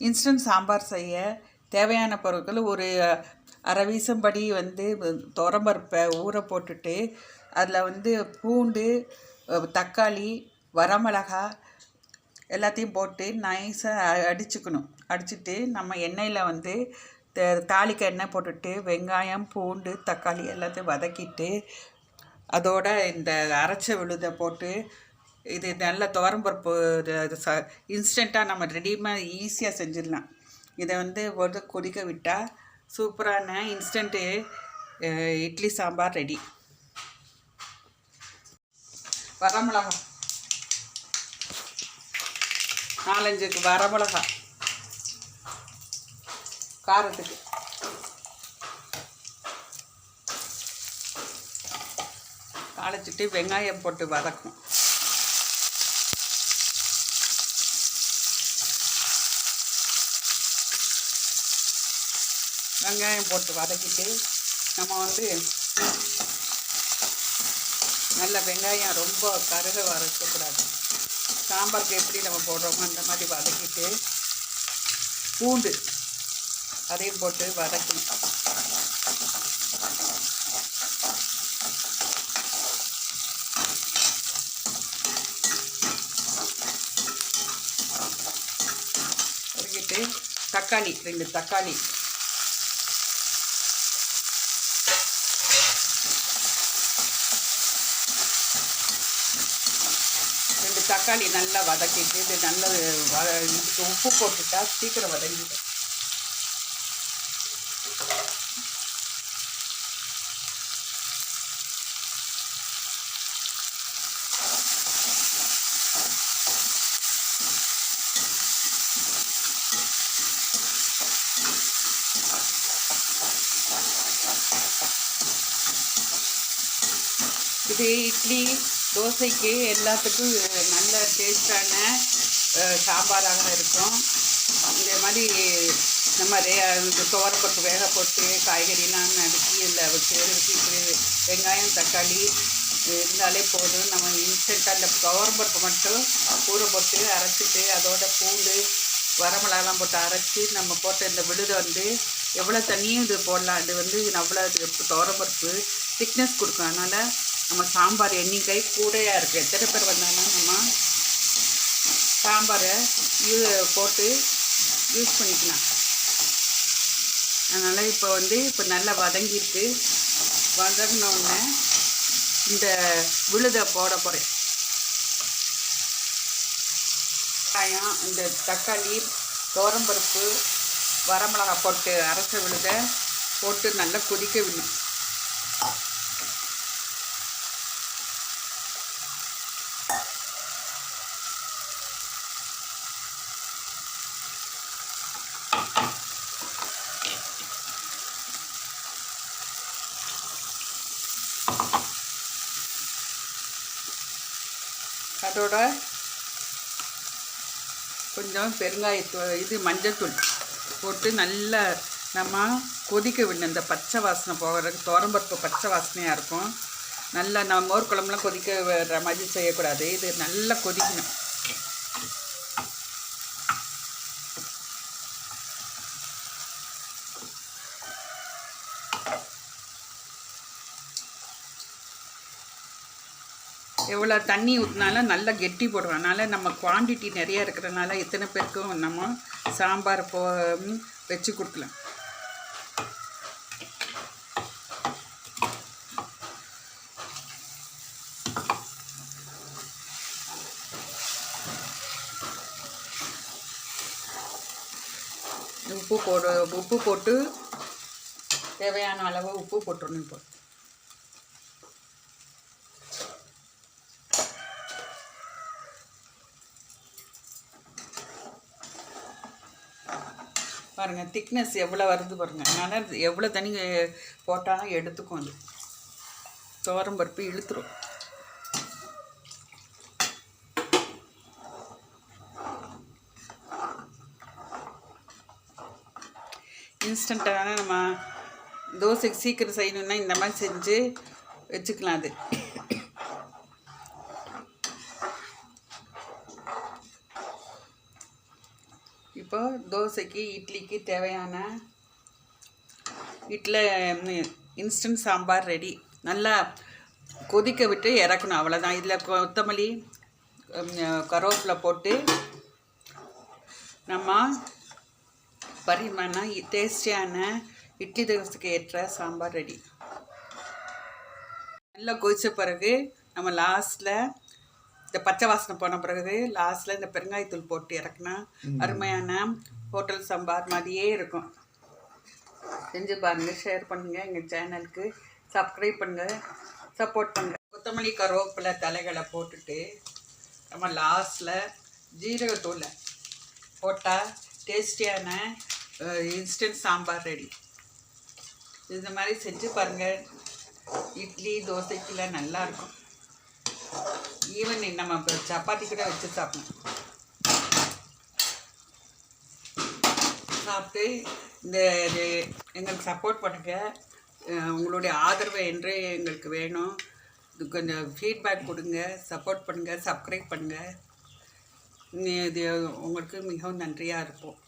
Instant sambar செய்ய தேவையான பொருட்கள் ஒரு அரை வீசம்படி வந்து துரம்பருப்பை ஊற போட்டுட்டு அதில் வந்து பூண்டு தக்காளி வரமிளகா எல்லாத்தையும் போட்டு நைஸாக அடிச்சுக்கணும். அடிச்சுட்டு நம்ம எண்ணெயில் வந்து தாளிக்க எண்ணெய் போட்டுட்டு வெங்காயம் பூண்டு தக்காளி எல்லாத்தையும் வதக்கிட்டு அதோட இந்த அரைச்ச விழுதை போட்டு இது நல்ல துவரம்பருப்பு இது ச இன்ஸ்டண்ட்டாக நம்ம ரெடிமேட் ஈஸியாக செஞ்சிடலாம். இதை வந்து ஒரு கொதிக்க விட்டால் சூப்பரான இன்ஸ்டண்ட்டு இட்லி சாம்பார் ரெடி வரமிளகா. நாலஞ்சுக்கு வரமிளகா. காரத்துக்கு. காலைச்சிட்டு வெங்காயம் போட்டு வதக்கும் வெங்காயம் போட்டு வதக்கிட்டு நம்ம வந்து நல்ல வெங்காயம் ரொம்ப கருக வதக்கக்கூடாது சாம்பாருக்கு எப்படி நம்ம போடுறோமோ அந்த மாதிரி வதக்கிட்டு பூண்டு அதையும் போட்டு வதக்கணும். வதக்கிட்டு தக்காளி ரெண்டு தக்காளி ரெண்டு தக்காளி நல்லா வதக்கிட்டு இது நல்ல உப்பு போட்டுட்டா சீக்கிரம் வதங்கிடும். இது இட்லி தோசைக்கு எல்லாத்துக்கும் நல்ல டேஸ்டான சாம்பாராக இருக்கும். இந்த மாதிரி நம்ம ரே இந்த துவரப்பருப்பு வேக போட்டு காய்கறிலாம் நறுக்கி இல்லை வச்சு இப்படி வெங்காயம் தக்காளி இருந்தாலே போதும். நம்ம இன்ஸ்டண்ட்டாக அந்த துவரப்பருப்பு மட்டும் ஊற போட்டு அரைச்சிட்டு அதோட பூண்டு வரமிளகாலாம் போட்டு அரைச்சி நம்ம போட்ட இந்த விழுதை வந்து எவ்வளோ தண்ணியும் இது போடலாம். இது வந்து அவ்வளோ துவரப்பருப்பு திக்னஸ் கொடுக்கும். அதனால் நம்ம சாம்பார் எண்ணிக்கை கூடையாக இருக்குது எத்தனை பேர் வந்தாலும் நம்ம சாம்பாரை யூ போட்டு யூஸ் பண்ணிக்கலாம். அதனால் இப்போ வந்து இப்போ நல்லா வதங்கிட்டு வதங்கினோடனே இந்த விழுதை போட போகிறேன் வெங்காயம் இந்த தக்காளி தோரம்பருப்பு வரமிளகா போட்டு அரைச்ச விழுதை போட்டு நல்லா கொதிக்க விடணும். அதோட கொஞ்சம் பெருங்காயத்தூள் இது மஞ்சத்தூள் போட்டு நல்லா நம்ம கொதிக்க விடணும். இந்த பச்சை வாசனை போகிறதுக்கு துவரம்பருப்பு பச்சை வாசனையாக இருக்கும். நல்லா நம்ம மோர் குழம்புலாம் கொதிக்க விடுற மாதிரி செய்யக்கூடாது. இது நல்லா கொதிக்கணும். எவ்வளோ தண்ணி ஊற்றினாலும் நல்லா கெட்டி போடுவோம். அதனால் நம்ம குவான்டிட்டி நிறைய இருக்கிறனால எத்தனை பேருக்கும் நம்ம சாம்பார் போ வச்சு கொடுக்கலாம். உப்பு போடு உப்பு போட்டு தேவையான அளவு உப்பு போட்டுருணும் இப்போ. பாருங்கள் திக்னஸ் எவ்வளோ வருது பாருங்கள் அதனால் எவ்வளோ தண்ணி போட்டாலும் எடுத்துக்கும் அது. தோரம் பருப்பு இழுத்துரும். இன்ஸ்டண்ட்டான நம்ம தோசைக்கு சீக்கிரம் செய்யணுன்னா இந்த மாதிரி செஞ்சு வச்சுக்கலாம் அது. இப்போ தோசைக்கு இட்லிக்கு தேவையான இட்லி இன்ஸ்டன்ட் சாம்பார் ரெடி. நல்லா கொதிக்க விட்டு இறக்கணும் அவ்வளோதான் இதில் கொத்தமல்லி உம், கருவேப்பிலை போட்டு நம்ம பரிமாணம் டேஸ்டியான இட்லி தோசைக்கு ஏற்ற சாம்பார் ரெடி. நல்லா கொதித்த பிறகு நம்ம லாஸ்ட்டில் இந்த பச்சை வாசனை போன பிறகு லாஸ்ட்டில் இந்த பெருங்காயத்தூள் போட்டு இறக்குனா அருமையான ஹோட்டல் சாம்பார் மாதிரியே இருக்கும். செஞ்சு பாருங்கள் ஷேர் பண்ணுங்கள் எங்கள் சேனலுக்கு சப்ஸ்கிரைப் பண்ணுங்கள் சப்போர்ட் பண்ணுங்கள் கொத்தமல்லி கருவேப்பிலை தலைகளை போட்டுட்டு நம்ம லாஸ்ட்டில் ஜீரகத்தூளை போட்டால் டேஸ்டியான இன்ஸ்டன்ட் சாம்பார் ரெடி இந்த மாதிரி செஞ்சு பாருங்கள் இட்லி தோசைக்கெல்லாம் நல்லா இருக்கும். ஈவன் நம்ம இப்போ சப்பாத்தி கூட வச்சு சாப்பிடணும் சாப்பிட்டு இந்த இது எங்களுக்கு சப்போர்ட் பண்ணுங்கள் உங்களுடைய ஆதரவு என்று எங்களுக்கு வேணும். இது கொஞ்சம் ஃபீட்பேக் கொடுங்க சப்போர்ட் பண்ணுங்கள் சப்ஸ்கிரைப் பண்ணுங்கள் இது உங்களுக்கு மிகவும் நன்றியாக இருப்போம்.